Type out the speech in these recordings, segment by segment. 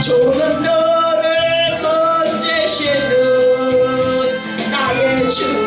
주는 너를 번지시는 나의 주.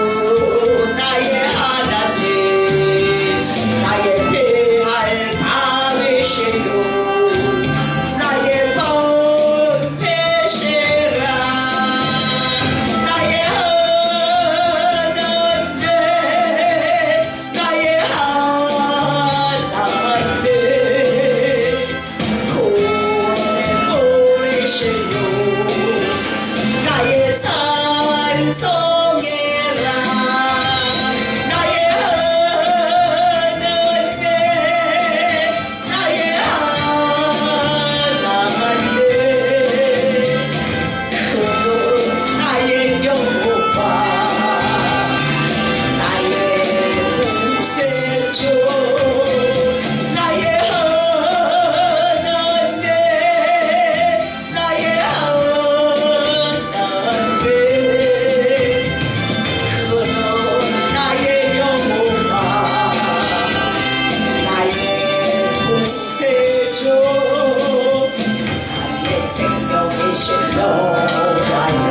좋아요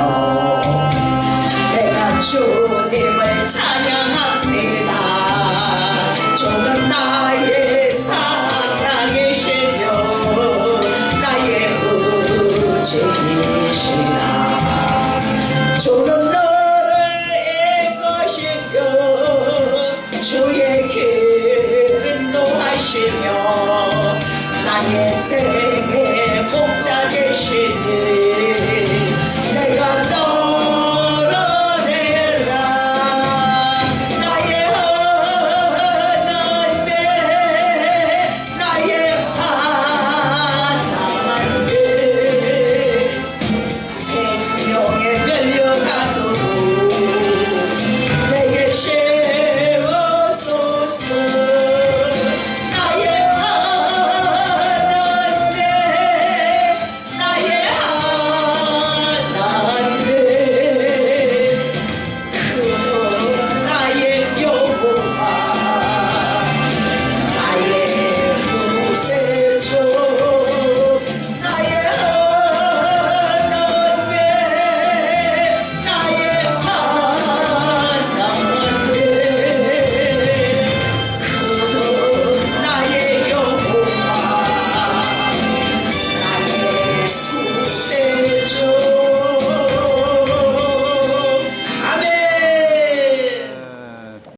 내가 주님을 찬양합니다. 주는 나의 사랑이시며 나의 우진이시라 주는 너를 이끄시며 주의 길 인도하시며 나의 생